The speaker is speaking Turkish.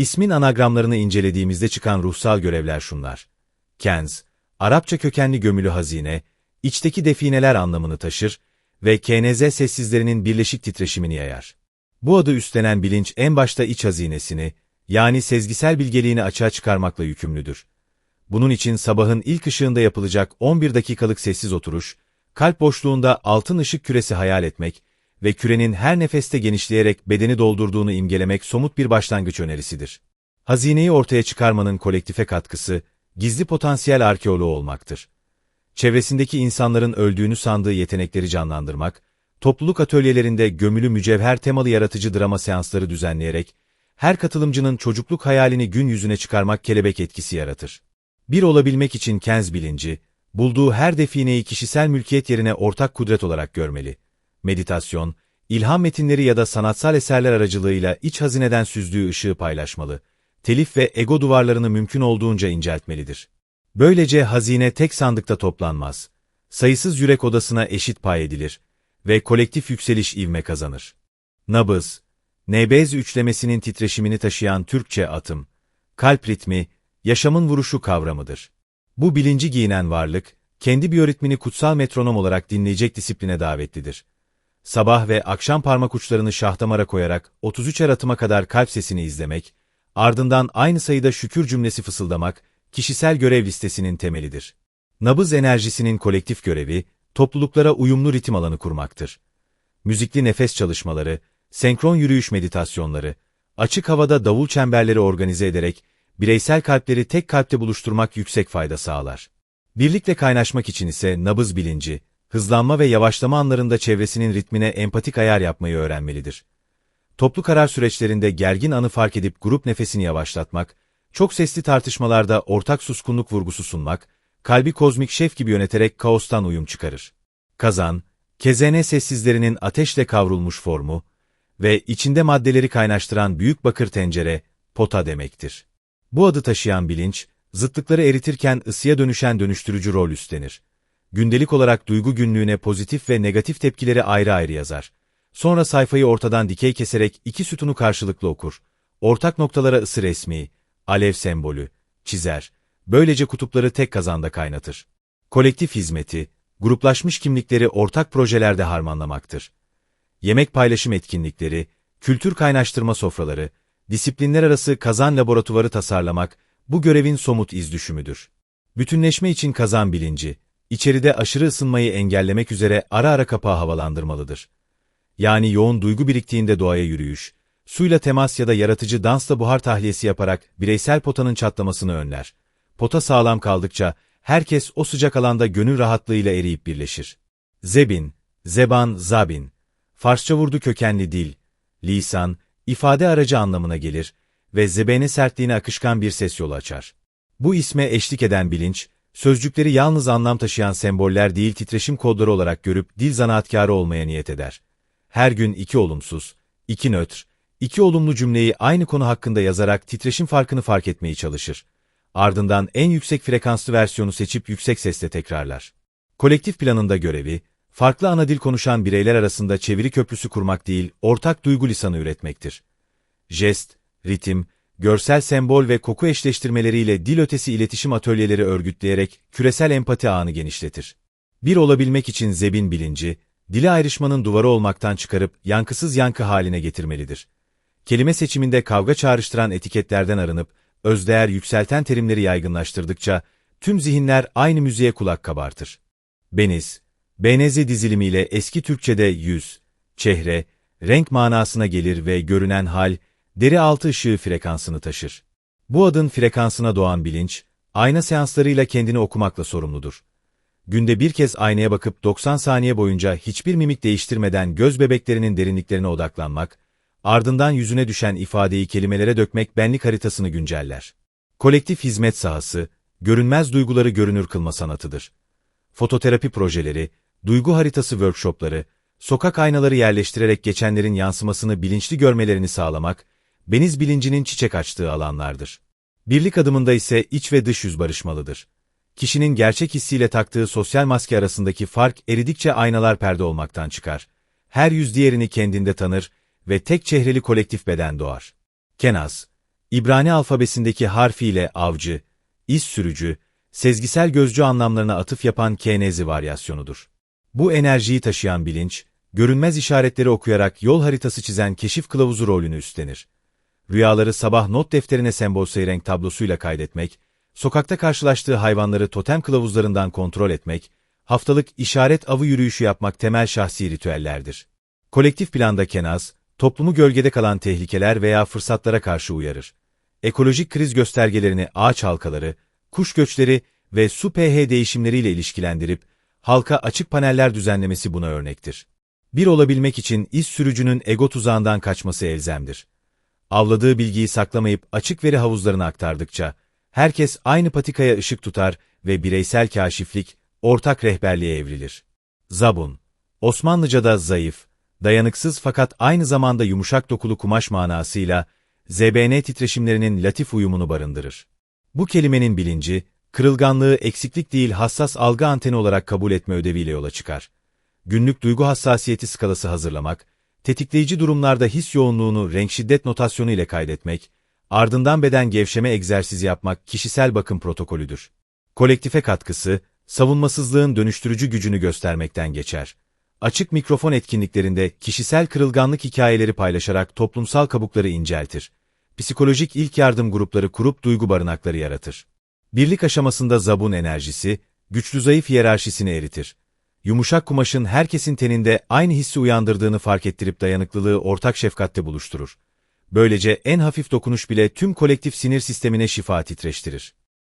İsmin anagramlarını incelediğimizde çıkan ruhsal görevler şunlar. Kenz, Arapça kökenli gömülü hazine, içteki defineler anlamını taşır ve KNZ sessizlerinin birleşik titreşimini yayar. Bu adı üstlenen bilinç en başta iç hazinesini, yani sezgisel bilgeliğini açığa çıkarmakla yükümlüdür. Bunun için sabahın ilk ışığında yapılacak 11 dakikalık sessiz oturuş, kalp boşluğunda altın ışık küresi hayal etmek ve kürenin her nefeste genişleyerek bedeni doldurduğunu imgelemek somut bir başlangıç önerisidir. Hazineyi ortaya çıkarmanın kolektife katkısı, gizli potansiyel arkeoloğu olmaktır. Çevresindeki insanların öldüğünü sandığı yetenekleri canlandırmak, topluluk atölyelerinde gömülü mücevher temalı yaratıcı drama seansları düzenleyerek, her katılımcının çocukluk hayalini gün yüzüne çıkarmak kelebek etkisi yaratır. Bir olabilmek için Kenz bilinci, bulduğu her defineyi kişisel mülkiyet yerine ortak kudret olarak görmeli. Meditasyon, ilham metinleri ya da sanatsal eserler aracılığıyla iç hazineden süzdüğü ışığı paylaşmalı. Telif ve ego duvarlarını mümkün olduğunca inceltmelidir. Böylece hazine tek sandıkta toplanmaz. Sayısız yürek odasına eşit pay edilir ve kolektif yükseliş ivme kazanır. Nabız, nebez üçlemesinin titreşimini taşıyan Türkçe atım, kalp ritmi, yaşamın vuruşu kavramıdır. Bu bilinci giyinen varlık, kendi biyoritmini kutsal metronom olarak dinleyecek disipline davetlidir. Sabah ve akşam parmak uçlarını şahdamara koyarak 33 er atıma kadar kalp sesini izlemek, ardından aynı sayıda şükür cümlesi fısıldamak, kişisel görev listesinin temelidir. Nabız enerjisinin kolektif görevi, topluluklara uyumlu ritim alanı kurmaktır. Müzikli nefes çalışmaları, senkron yürüyüş meditasyonları, açık havada davul çemberleri organize ederek, bireysel kalpleri tek kalpte buluşturmak yüksek fayda sağlar. Birlikte kaynaşmak için ise nabız bilinci, hızlanma ve yavaşlama anlarında çevresinin ritmine empatik ayar yapmayı öğrenmelidir. Toplu karar süreçlerinde gergin anı fark edip grup nefesini yavaşlatmak, çok sesli tartışmalarda ortak suskunluk vurgusu sunmak, kalbi kozmik şef gibi yöneterek kaostan uyum çıkarır. Kazan, kezene sessizlerinin ateşle kavrulmuş formu ve içinde maddeleri kaynaştıran büyük bakır tencere, pota demektir. Bu adı taşıyan bilinç, zıtlıkları eritirken ısıya dönüşen dönüştürücü rol üstlenir. Gündelik olarak duygu günlüğüne pozitif ve negatif tepkileri ayrı ayrı yazar. Sonra sayfayı ortadan dikey keserek iki sütunu karşılıklı okur. Ortak noktalara ısı resmi, alev sembolü, çizer. Böylece kutupları tek kazanda kaynatır. Kolektif hizmeti, gruplaşmış kimlikleri ortak projelerde harmanlamaktır. Yemek paylaşım etkinlikleri, kültür kaynaştırma sofraları, disiplinler arası kazan laboratuvarı tasarlamak, bu görevin somut izdüşümüdür. Bütünleşme için kazan bilinci, içeride aşırı ısınmayı engellemek üzere ara ara kapağı havalandırmalıdır. Yani yoğun duygu biriktiğinde doğaya yürüyüş, suyla temas ya da yaratıcı dansla buhar tahliyesi yaparak bireysel potanın çatlamasını önler. Pota sağlam kaldıkça herkes o sıcak alanda gönül rahatlığıyla eriyip birleşir. Zebin, zeban, zabin, Farsça vurdu kökenli dil, lisan, ifade aracı anlamına gelir ve zebene sertliğine akışkan bir ses yolu açar. Bu isme eşlik eden bilinç, sözcükleri yalnız anlam taşıyan semboller değil titreşim kodları olarak görüp dil zanaatkarı olmaya niyet eder. Her gün iki olumsuz, iki nötr, iki olumlu cümleyi aynı konu hakkında yazarak titreşim farkını fark etmeyi çalışır. Ardından en yüksek frekanslı versiyonu seçip yüksek sesle tekrarlar. Kolektif planında görevi, farklı ana dil konuşan bireyler arasında çeviri köprüsü kurmak değil, ortak duygu lisanı üretmektir. Jest, ritim, görsel sembol ve koku eşleştirmeleriyle dil ötesi iletişim atölyeleri örgütleyerek küresel empati ağını genişletir. Bir olabilmek için zebin bilinci, dili ayrışmanın duvarı olmaktan çıkarıp yankısız yankı haline getirmelidir. Kelime seçiminde kavga çağrıştıran etiketlerden arınıp, özdeğer yükselten terimleri yaygınlaştırdıkça, tüm zihinler aynı müziğe kulak kabartır. Beniz, Benezi dizilimiyle eski Türkçe'de yüz, çehre, renk manasına gelir ve görünen hal, deri altı ışığı frekansını taşır. Bu adın frekansına doğan bilinç, ayna seanslarıyla kendini okumakla sorumludur. Günde bir kez aynaya bakıp 90 saniye boyunca hiçbir mimik değiştirmeden göz bebeklerinin derinliklerine odaklanmak, ardından yüzüne düşen ifadeyi kelimelere dökmek benlik haritasını günceller. Kolektif hizmet sahası, görünmez duyguları görünür kılma sanatıdır. Fototerapi projeleri, duygu haritası workshopları, sokak aynaları yerleştirerek geçenlerin yansımasını bilinçli görmelerini sağlamak, beniz bilincinin çiçek açtığı alanlardır. Birlik adımında ise iç ve dış yüz barışmalıdır. Kişinin gerçek hissiyle taktığı sosyal maske arasındaki fark eridikçe aynalar perde olmaktan çıkar. Her yüz diğerini kendinde tanır ve tek çehreli kolektif beden doğar. Kenaz, İbrani alfabesindeki harfiyle avcı, iz sürücü, sezgisel gözcü anlamlarına atıf yapan kenezi varyasyonudur. Bu enerjiyi taşıyan bilinç, görünmez işaretleri okuyarak yol haritası çizen keşif kılavuzu rolünü üstlenir. Rüyaları sabah not defterine sembol renk tablosuyla kaydetmek, sokakta karşılaştığı hayvanları totem kılavuzlarından kontrol etmek, haftalık işaret avı yürüyüşü yapmak temel şahsi ritüellerdir. Kolektif planda Kenaz, toplumu gölgede kalan tehlikeler veya fırsatlara karşı uyarır. Ekolojik kriz göstergelerini ağaç halkaları, kuş göçleri ve su pH değişimleriyle ilişkilendirip, halka açık paneller düzenlemesi buna örnektir. Bir olabilmek için iz sürücünün ego tuzağından kaçması elzemdir. Avladığı bilgiyi saklamayıp açık veri havuzlarına aktardıkça, herkes aynı patikaya ışık tutar ve bireysel kaşiflik, ortak rehberliğe evrilir. Zabun, Osmanlıca'da zayıf, dayanıksız fakat aynı zamanda yumuşak dokulu kumaş manasıyla, ZBN titreşimlerinin latif uyumunu barındırır. Bu kelimenin bilinci, kırılganlığı eksiklik değil hassas algı anteni olarak kabul etme ödeviyle yola çıkar. Günlük duygu hassasiyeti skalası hazırlamak, tetikleyici durumlarda his yoğunluğunu renk şiddet notasyonu ile kaydetmek, ardından beden gevşeme egzersizi yapmak kişisel bakım protokolüdür. Kolektife katkısı, savunmasızlığın dönüştürücü gücünü göstermekten geçer. Açık mikrofon etkinliklerinde kişisel kırılganlık hikayeleri paylaşarak toplumsal kabukları inceltir. Psikolojik ilk yardım grupları kurup duygu barınakları yaratır. Birlik aşamasında zabun enerjisi, güçlü zayıf hiyerarşisini eritir. Yumuşak kumaşın herkesin teninde aynı hissi uyandırdığını fark ettirip dayanıklılığı ortak şefkatte buluşturur. Böylece en hafif dokunuş bile tüm kolektif sinir sistemine şifa titreştirir.